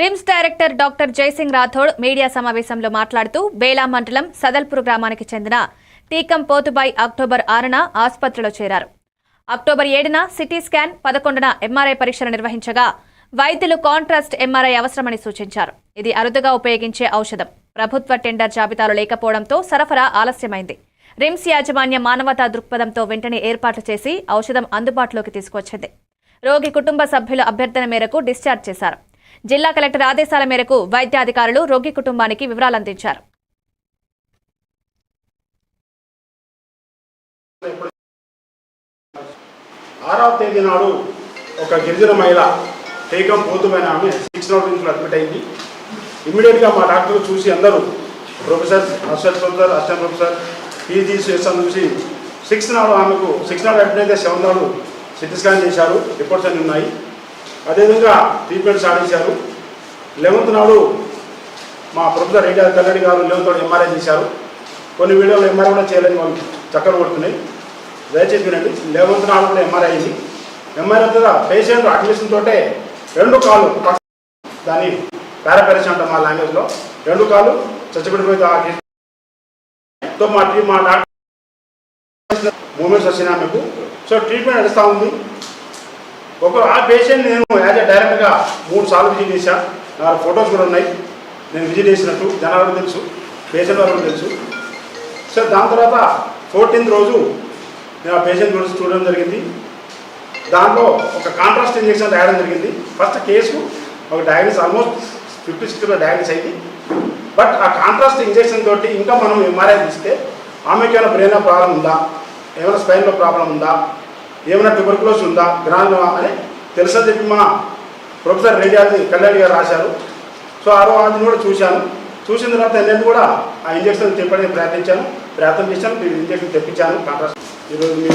RIMS director doctor Jaysingh Rathod media సమావేశంలో మాట్లాడుతూ బేలా మండలం సదల్పూర్ గ్రామానికి చెందిన టీకం పోతుబాయ్ అక్టోబర్ ఆరున ఆసుపత్రిలో చేరారు. అక్టోబర్ ఏడున సిటీ స్కాన్ పదకొండున ఎంఆర్ఐ పరీక్షలు నిర్వహించగా వైద్యులు కాంట్రాస్ట్ ఎంఆర్ఐ అవసరమని సూచించారు. ఇది అరుదుగా ఉపయోగించే ఔషధం. ప్రభుత్వ టెండర్ జాబితాలో లేకపోవడంతో సరఫరా ఆలస్యమైంది. రిమ్స్ యాజమాన్య మానవతా దృక్పథంతో వెంటనే ఏర్పాట్లు చేసి ఔషధం అందుబాటులోకి తీసుకొచ్చింది రోగి కుటుంబ సభ్యుల అభ్యర్థన మేరకు డిశ్చార్జ్ చేశారు. జిల్లా కలెక్టర్ ఆదేశాల మేరకు వైద్యాధికారులు రోగి కుటుంబానికి వివరాలు అందించారు. ఆరవ తేదీ నాడు ఒక గిరిజన మహిళ టేకం పోతుమైన ఆమె సిక్స్ నాట్ నుంచి అడ్మిట్ అయింది. ఇమ్మీడియట్గా మా డాక్టర్ చూసి అందరూ professor assistant professor assistant professor PG చేస్తాను చూసి సిక్స్త్ నాడు ఆమెకు సిక్స్ నాడు అడ్మిట్ అయితే సెవెన్ నాడు సిటీ స్కాన్ చేశారు. రిపోర్ట్స్ అన్నీ ఉన్నాయి. అదేవిధంగా ట్రీట్మెంట్ స్టార్ట్ చేశారు లెవెన్త్ నాడు మా ప్రొఫెసర్ రెడ్డి కల్లడి గారు లెవెన్త్ నాడు ఎంఆర్ఐ చేశారు. కొన్ని వీడియోలు ఎంఆర్ఐ కూడా చేయలేని వాళ్ళు చక్కలు కొడుతున్నాయి. దయచేసి వినండి. లెవెన్త్ నాడు కూడా ఎంఆర్ఐ అయింది. ఎంఆర్ఐ ద్వారా పేషెంట్ అడ్మిషన్ తోటే రెండు కాళ్ళు దాన్ని పారాపెరస్ అంటాం మా లాంగ్వేజ్లో రెండు కాళ్ళు చచ్చిపడిపోయి తో మా టీం మా డాక్టర్ మూమెంట్స్ వచ్చినాయి మీకు సో ట్రీట్మెంట్ నడుస్తూ ఉంది. ఒక ఆ పేషెంట్ నేను యాజ్ అ డైరెక్ట్గా మూడు సార్లు విజిట్ చేశా. నా ఫొటోస్ కూడా ఉన్నాయి. నేను విజిట్ చేసినట్టు జనాలకు తెలుసు పేషెంట్ వాళ్ళకు తెలుసు. సో దాని తర్వాత ఫోర్టీన్త్ రోజు నేను ఆ పేషెంట్ గురించి చూడడం జరిగింది. దాంట్లో ఒక కాంట్రాస్ట్ ఇంజెక్షన్ రాయడం జరిగింది. ఫస్ట్ కేసు ఒక డయాగ్నోస్ ఆల్మోస్ట్ ఫిఫ్టీ సిక్స్టీలో డయాగ్నోస్ అయింది. బట్ ఆ కాంట్రాస్ట్ ఇంజెక్షన్ తోటి ఇంకా మనం ఎంఆర్ఐ తీస్తే ఆమెకి ఏమైనా బ్రెయిన్ ప్రాబ్లం ఉందా? ఏమైనా స్పైన్లో ప్రాబ్లం ఉందా? ఏమైనా ట్యూబర్కులోస్ ఉందా? గ్రాండ్ అని తెలుసని చెప్పి మా ప్రొఫెసర్ రెడ్డి కళ్యాణ్ గారు రాశారు. సో ఆ రోజు కూడా చూశాను. చూసిన తర్వాత నేను కూడా ఆ ఇంజక్షన్ తెప్పడానికి ప్రయత్నించాను. ప్రయత్నం చేశాను. ఇంజక్షన్ తెప్పించాను. కాంట్రాస్ట్ ఈరోజు మీరు